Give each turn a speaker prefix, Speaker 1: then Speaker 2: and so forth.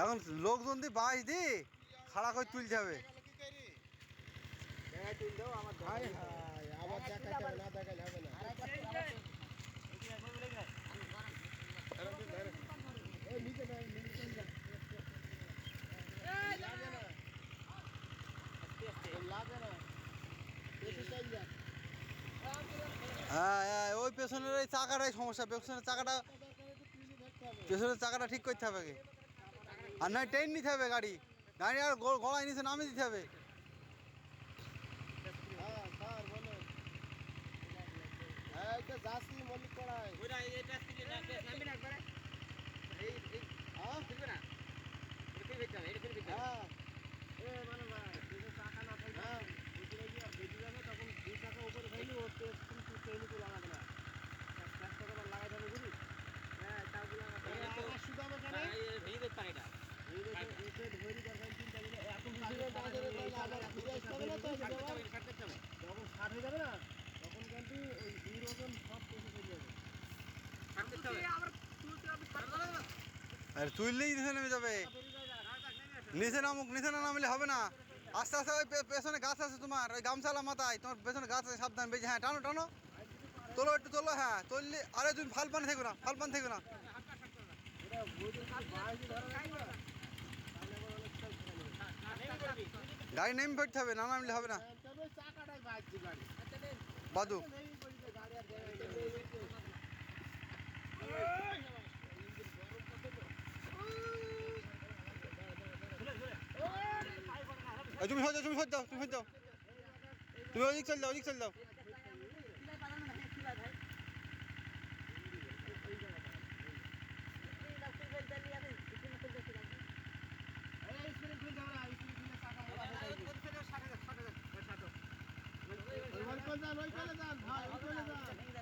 Speaker 1: এখন লোকজন দি বাঁশ দি খাড়া করে তুলতে হবে। হ্যাঁ হ্যাঁ ওই পেছনের এই চাকাটাই সমস্যা পেছনের চাকাটা পেছনের চাকাটা ঠিক করতে হবে আগে। আর নয় ট্রেন নিতে হবে গাড়ি। গাড়ি আর গলায় নিচে নামিয়ে দিতে হবে।
Speaker 2: হ্যাঁ
Speaker 1: আর তুললেই নিচে নেমে যাবে। নিচে নামুক, নিচে না নামলে হবে না। আস্তে আস্তে ওই পেছনে গাছ আছে তোমার, ওই গামছালা মাথায়। তোমার পেছনে গাছ আছে, সাবধান বেজে হ্যাঁ টানো টানো। তোলো একটু, তোলো হ্যাঁ। তুললে আরে তুমি ফাল পানি থেকো না ফাল পানি থেকো না। গাড়ি নেমে পড়তে হবে, না নামলে হবে না। বাদু। তুমি হয়ে যাও, তুমি হয়ে যাও, তুমি হয়ে যাও। তুমি ওদিক চল যাও, ওদিক চল যাও
Speaker 2: এই স্পিরিট ফিল যাবে না স্পিরিট ফিলে চাকা মোটা হয়ে যাবে ওই কল যান ওই চলে যান ভাই ওই কলে যান